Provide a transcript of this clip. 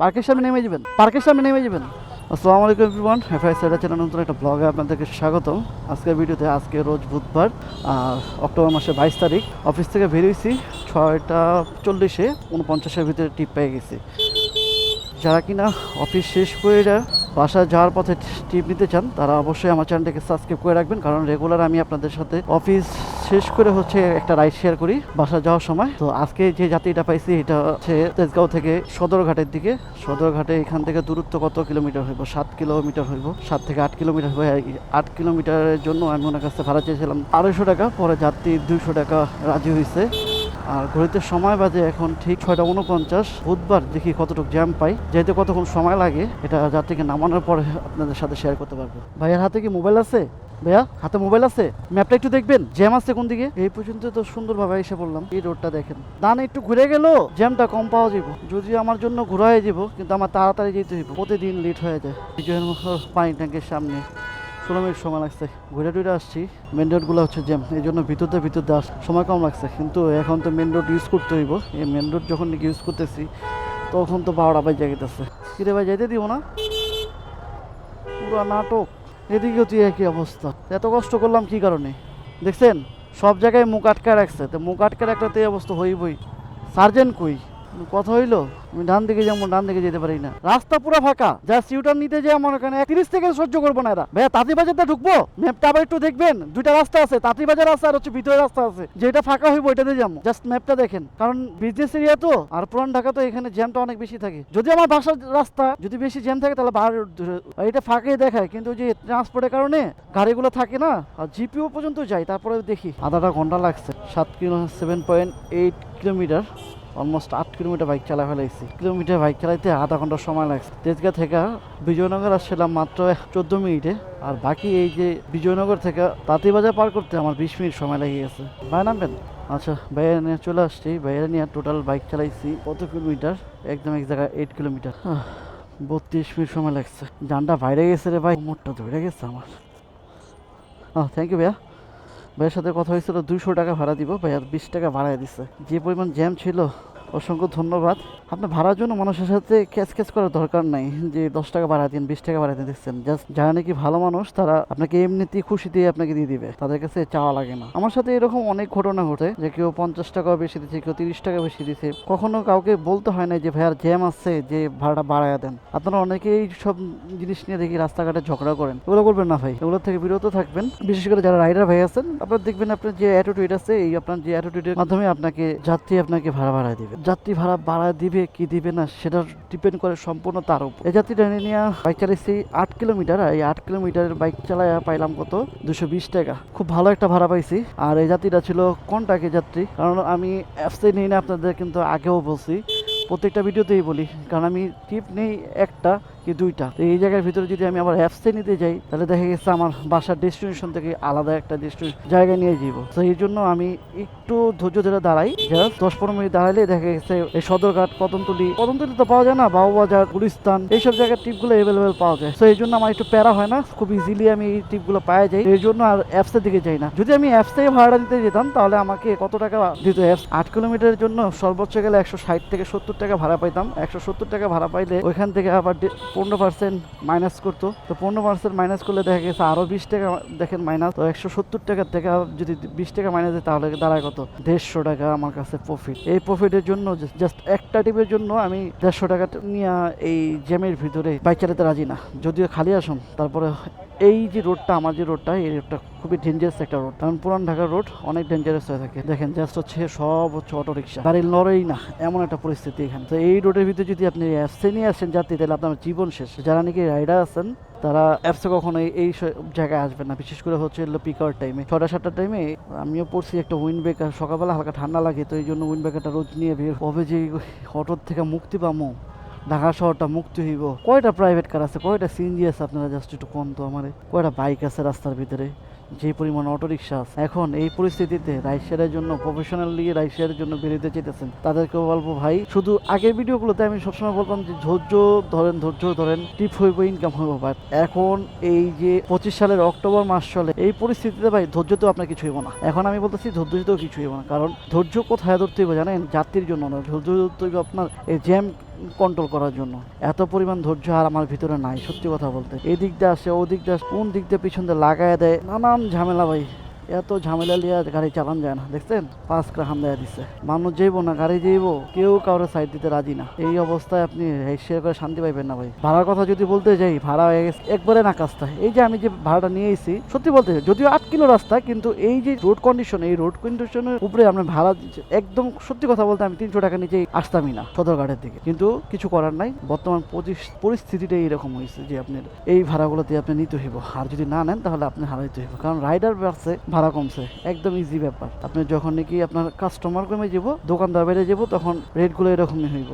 পার্কের সামনে নেমে যাবেন। পার্কের সামনে নেমে যাবেন। আসসালামু আলাইকুম এভরিওয়ান এফআই সাইডা চ্যানেল নতুন একটা ব্লগে আপনাদেরকে স্বাগতম। আজকের ভিডিওতে আজকে রোজ বুধবার অক্টোবর মাসের বাইশ তারিখ। অফিস থেকে বেরিয়েছি ছয়টা চল্লিশে উনপঞ্চাশের ভিতরে টিপ পেয়ে গেছি। যারা কিনা অফিস শেষ করে বাসায় যাওয়ার পথে টিপ নিতে চান, তারা অবশ্যই আমার চ্যানেলটাকে সাবস্ক্রাইব করে রাখবেন। কারণ রেগুলার আমি আপনাদের সাথে অফিস শেষ করে হচ্ছে একটা রাইড শেয়ার করি বাসা যাওয়ার সময়। তো আজকে যে যাত্রীটা পাইছি এটা হচ্ছে তেজগাঁও থেকে সদরঘাটের দিকে। সদরঘাটে এখান থেকে দূরত্ব কত কিলোমিটার হইব? সাত কিলোমিটার হইব। সাত থেকে আট কিলোমিটার হয়ে আট কিলোমিটারের জন্য আমি ওনার কাছে ভাড়া চেয়েছিলাম আড়াইশো টাকা। পরে যাত্রী দুইশো টাকা রাজি হয়েছে আর ঘড়িতে সময় বাজে এখন ঠিক ছয়টা উনপঞ্চাশ। বুধবার দেখি কতটুকু জ্যাম পাই। যেহেতু কতক্ষণ সময় লাগে, এটা যাত্রীকে নামানোর পরে আপনাদের সাথে শেয়ার করতে পারব। ভাইয়ের হাতে কি মোবাইল আছে? ভাইয়া, হাতে মোবাইল আছে? ম্যাপটা একটু দেখবেন? জ্যাম আছে কোন দিকে? এই পর্যন্ত তো সুন্দরভাবে এসে বললাম এই রোডটা দেখেন। ডানে একটু ঘুরে গেল জ্যামটা কম পাওয়া যাব যদি আমার জন্য ঘোরা হয়ে যাব কিন্তু আমার তাড়াতাড়ি যেতে হইব। প্রতিদিন লেট হয়ে যায়। পানি ট্যাঙ্কের সামনে। ষোলো মিনিট সময় লাগছে। ঘুরে টুরে আসছি। মেন রোডগুলো হচ্ছে জ্যাম এই জন্য ভিতরতে ভিতরতে আস সময় কম লাগছে। কিন্তু এখন তো মেন রোড ইউজ করতে হইব। এই মেন রোড যখন ইউজ করতেছি, তখন তো বারোটা বাজে যেতেছে কিরে ভাই, যাইতে দিব না? পুরো নাটক। এদিকেও তুই একই অবস্থা। এত কষ্ট করলাম কি কারণে? দেখছেন? সব জায়গায় মুখ আটকা রাখছে। তো মুখ আটকা রাখলে তো এই অবস্থা হইবই। সার্জেন্ট কই? কথা হইল, আমি ডান দিকে যাব, ডান দিকে যেতে পারি না। রাস্তা পুরো ফাঁকা। যা সিউটার নিতে যায় মনে করেন তিরিশ থেকে সহ্য করব না এরা। ভাইয়া তাঁতি বাজারটা ঢুকবো ম্যাপটা আবার একটু দেখবেন? দুইটা রাস্তা আছে তাঁতি বাজার আছে আর হচ্ছে ভিতরে রাস্তা আছে। যেটা ফাঁকা হইবো, ওইটাতে যাব। জাস্ট ম্যাপটা দেখেন। কারণ বিজনেস এরিয়া তো, আর পুরান ঢাকা তো এখানে জ্যামটা অনেক বেশি থাকে। যদি আমার বাসার রাস্তা, যদি বেশি জ্যাম থাকে, তাহলে বাইরে এটা ফাঁকাই দেখায়। কিন্তু যে ট্রান্সপোর্টের কারণে গাড়িগুলো থাকে না, আর জিপিও পর্যন্ত যাই তারপরে দেখি। আধাটা ঘণ্টা লাগছে। সাত kilo seven point eight kilometre almost আট কিলোমিটার বাইক চালা ফেলাইছি। কিলোমিটার বাইক চালাইতে আধা ঘণ্টা সময় লাগছে। তেজগা থেকে বিজয়নগর আসছিলাম মাত্র চোদ্দ মিনিটে। আর বাকি এই যে বিজয়নগর থেকে তাঁতিবাজার পার করতে আমার বিশ মিনিট সময় লেগে গেছে। ভাই, নামবেন? আচ্ছা বাইরে নিয়ে চলে আসছি। বাইরে নিয়ে টোটাল বাইক চালাইছি কত কিলোমিটার? একদম এক জায়গায় এইট কিলোমিটার। বত্রিশ মিনিট সময় লাগছে। জানটা বাইরে গেছে রে ভাই। মোটটা ধরে গেছে আমার। হ্যাঁ থ্যাংক ইউ ভাইয়া। ভাইয়ের সাথে কথা হয়েছিল দুশো টাকা ভাড়া দিব ভাইয়ার বিশ টাকা ভাড়ায় দিছে। যে পরিমাণ জ্যাম ছিল অসংখ্য ধন্যবাদ। আপনার ভাড়ার জন্য মানুষের সাথে ক্যাচ ক্যাচ করার দরকার নাই, যে দশ টাকা ভাড়া দিন, বিশ টাকা ভাড়া দিয়ে দেখছেন। জাস্ট যারা নাকি ভালো মানুষ, তারা আপনাকে এমনিতেই খুশি দিয়ে আপনাকে দিয়ে দিবে। তাদের কাছে চাওয়া লাগে না। আমার সাথে এরকম অনেক ঘটনা ঘটে, যে কেউ পঞ্চাশ টাকা বেশি দিচ্ছে কেউ তিরিশ টাকা বেশি দিচ্ছে কখনো কাউকে বলতে হয় না যে, ভাইয়ার জ্যাম আছে, যে ভাড়াটা বাড়ায় দেন। আপনারা অনেকেই সব জিনিস নিয়ে দেখি রাস্তাঘাটে ঝগড়া করেন। এগুলো করবেন না ভাই। এগুলো থেকে বিরত থাকবেন। বিশেষ করে যারা রাইডার ভাই আছেন, আপনারা দেখবেন আপনার যে অ্যাটিটিউড আছে, এই আপনার যে অ্যাটিটিউডের মাধ্যমে আপনাকে, যাত্রী আপনাকে ভাড়া বাড়ায় দিবে। যাত্রী ভাড়া বাড়া দিবে, কি দিবে না, সেটা ডিপেন্ড করে সম্পূর্ণ তার উপর। এই যাত্রী টেনে নিয়ে বাইক চালিয়েছি আট কিলোমিটার এই আট কিলোমিটারের বাইক চালায় পাইলাম কত? দুশো বিশ টাকা। খুব ভালো একটা ভাড়া পাইছি। আর এই যাত্রীটা ছিল কন্টাকে যাত্রী। কারণ আমি অ্যাপসে নিই না আপনাদের কিন্তু আগেও বলছি, প্রত্যেকটা ভিডিওতেই বলি। কারণ আমি টিপ নেই একটা কি দুইটা। তো এই জায়গার ভিতরে যদি আমি আবার অ্যাপসে নিতে যাই, তাহলে দেখা গেছে আমার বাসার ডেস্টিনেশন থেকে আলাদা একটা ডেস্টিনেশন জায়গায় নিয়ে যাব তো এই জন্য আমি একটু ধৈর্য ধরে দাঁড়াই। জাস্ট দশ পনেরো মিনিট দাঁড়ালে দেখা গেছে এই সদরঘাট কদমতলি কদমতলি তো পাওয়া যায় না, বাবুবাজার, গুলিস্তান, এইসব জায়গার টিপগুলো অ্যাভেলেবেল পাওয়া যায়। তো এই জন্য আমার একটু প্যারা হয় না, খুব ইজিলি আমি এই টিপগুলো পাওয়া যাই। এই জন্য আর অ্যাপসের দিকে যাই না। যদি আমি অ্যাপস থেকে ভাড়া দিতে যেতাম, তাহলে আমাকে কত টাকা দিত অ্যাপস আট কিলোমিটারের জন্য সর্বোচ্চ গেলে একশো ষাট থেকে সত্তর টাকা ভাড়া পাইতাম। একশো সত্তর টাকা ভাড়া পাইলে ওইখান থেকে আবার পনেরো পার্সেন্ট মাইনাস করতো। তো পনেরো পার্সেন্ট মাইনাস করলে দেখা গেছে আরও বিশ টাকা দেখেন মাইনাস তো একশো সত্তর টাকার থেকে যদি বিশ টাকা মাইনাস দেয় তাহলে দাঁড়ায় কত? দেড়শো টাকা আমার কাছে প্রফিট এই প্রফিটের জন্য জাস্ট একটা টিপের জন্য আমি দেড়শো টাকা নিয়ে এই জ্যামের ভিতরে বাইক চালাতে রাজি না। যদিও খালি আসুন, তারপরে এই যে রোডটা আমার যে রোডটা এই রোডটা খুবই ডেঞ্জারাস একটা রোড কারণ পুরান ঢাকার রোড অনেক ডেঞ্জারাস হয়ে থাকে। দেখেন জাস্ট হচ্ছে সব হচ্ছে অটো রিক্সা গাড়ি লড়েই না, এমন একটা পরিস্থিতি এখানে। তো এই রোডের ভিতরে যদি আপনি অ্যাপসে নিয়ে আসেন যাত্রী, তাহলে আপনার জীবন শেষ। যারা নাকি রাইডার আছেন, তারা অ্যাপসে কখনো এই- এই জায়গায় আসবে না। বিশেষ করে হচ্ছে পিকার টাইমে ছটা, সাতটা টাইমে আমিও পড়ছি একটা উইন্ড ব্রেকার সকালবেলা হালকা ঠান্ডা লাগে, তো এই জন্য উইন্ড ব্রেকারটা রোজ নিয়ে বের হবে যে অটোর থেকে মুক্তি পামো। ঢাকা শহরটা মুক্তি হইব। কয়টা প্রাইভেট কার আছে? কয়টা সিএনজি আছে আপনারা? জাস্ট একটু কম তো আমার। কয়টা বাইক আছে রাস্তার ভিতরে? যে পরিমাণ অটো রিক্সা আছে, এখন এই পরিস্থিতিতে রাইড জন্য প্রফেশনাল শেয়ারের জন্য বেরোতে চেতেছেন তাদেরকে বলব, ভাই, শুধু আগের ভিডিওগুলোতে আমি সবসময় বলতাম যে, ধৈর্য ধরেন ধৈর্য ধরেন, টিপ হইব ইনকাম হইব। বাট এখন এই যে পঁচিশ সালের অক্টোবর মাস চলে, এই পরিস্থিতিতে ভাই ধৈর্য তো আপনার কিছু হইব না। এখন আমি বলতেছি ধৈর্য তো কিছু হইব না। কারণ ধৈর্য কোথায় ধরতে হইব জানেন? যাত্রীর জন্য না ধৈর্য ধরতে হইব আপনার এই জ্যাম কন্ট্রোল করার জন্য। এত পরিমাণ ধৈর্য আর আমার ভিতরে নাই, সত্যি কথা বলতে। এই দিক দিয়ে আসে ও দিক দিয়ে কোন দিক দিয়ে পিছন দিয়ে লাগায় দেয়, নানান ঝামেলা ভাই। এত ঝামেলা লিয়া গাড়ি চালান যায় না, দেখছেন? পাঁচ করে হাম দেয়া দিছে। মানুষ যাইবো না, গাড়ি যাইবো, কেউ কারোর সাইড দিতে রাজি না। এই অবস্থায় আপনি শেয়ার করে শান্তি পাইবেন না ভাই। ভাড়ার কথা যদি বলতে যাই, ভাড়া হয়ে গেছে, একবারে না কাজটা এই যে আমি যে ভাড়াটা নিয়ে এসেছি, সত্যি বলতে, যদিও আট কিলো রাস্তা, কিন্তু এই যে রোড কন্ডিশন এই রোড কন্ডিশনের উপরে আমরা ভাড়া দিচ্ছি। একদম সত্যি কথা বলতে আমি তিনশো টাকা নিচেই আসতামই না সদরঘাটের দিকে। কিন্তু কিছু করার নাই, বর্তমান পরিস- পরিস্থিতিটা এইরকম হয়েছে যে আপনার এই ভাড়াগুলোতে আপনি নিতে হইব। আর যদি না নেন, তাহলে আপনি হারাইতে হইব। কারণ রাইডার বাড়ছে ভাড়া কমছে। একদম ইজি ব্যাপার। আপনি যখন নাকি আপনার কাস্টমার কমে যাব, দোকানদার বেড়ে যাব, তখন রেটগুলো এরকমই হইব।